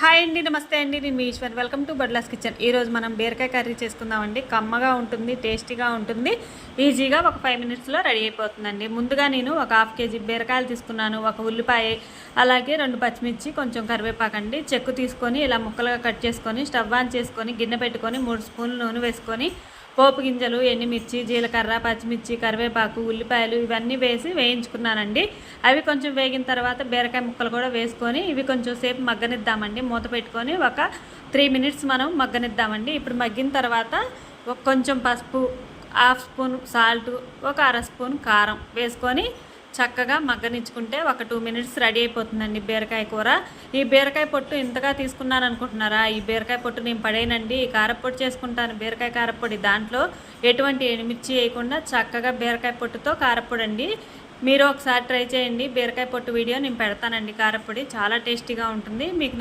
Hi అండి నమస్తే అండి నేను మీ ఈశ్వర్. వెల్కమ్ టు బడ్లాస్ కిచెన్ ఈరోజు మనం బీరకాయ కర్రీ చేసుకుందామండి. కమ్మగా ఉంటుంది టేస్టీగా ఉంటుంది. ఈజీగా ఒక ఫైవ్ మినిట్స్లో రెడీ అయిపోతుందండి. ముందుగా నేను ఒక హాఫ్ కేజీ బీరకాయలు తీసుకున్నాను. ఒక ఉల్లిపాయ అలాగే రెండు పచ్చిమిర్చి కొంచెం కరివేపాకండి చెక్కు తీసుకొని ఇలా ముక్కలుగా కట్ చేసుకొని స్టవ్ ఆన్ చేసుకొని గిన్నె పెట్టుకొని మూడు స్పూన్లు నూనె వేసుకొని పోపు గింజలు ఎండుమిర్చి జీలకర్ర పచ్చిమిర్చి కరివేపాకు ఉల్లిపాయలు ఇవన్నీ వేసి వేయించుకున్నానండి. అవి కొంచెం వేగిన తర్వాత బీరకాయ ముక్కలు కూడా వేసుకొని ఇవి కొంచెం సేపు మగ్గనిద్దామండి. మూత పెట్టుకొని ఒక త్రీ మినిట్స్ మనం మగ్గనిద్దామండి. ఇప్పుడు మగ్గిన తర్వాత కొంచెం పసుపు హాఫ్ స్పూన్ సాల్ట్ ఒక అర స్పూన్ కారం వేసుకొని చక్కగా మగ్గనిచ్చుకుంటే ఒక టూ మినిట్స్ రెడీ అయిపోతుందండి బీరకాయ కూర. ఈ బీరకాయ పొట్టు ఇంతగా తీసుకున్నాను అనుకుంటున్నారా ఈ బీరకాయ పొట్టు నేను పడేనండి ఈ కారపొడి చేసుకుంటాను బీరకాయ కారపొడి దాంట్లో. ఎటువంటి ఎనిమిర్చి వేయకుండా చక్కగా బీరకాయ పొట్టుతో కారపొడి అండి మీరు ఒకసారి ట్రై చేయండి. బీరకాయ పొట్టు వీడియో నేను పెడతానండి. కారపొడి చాలా టేస్టీగా ఉంటుంది. మీకు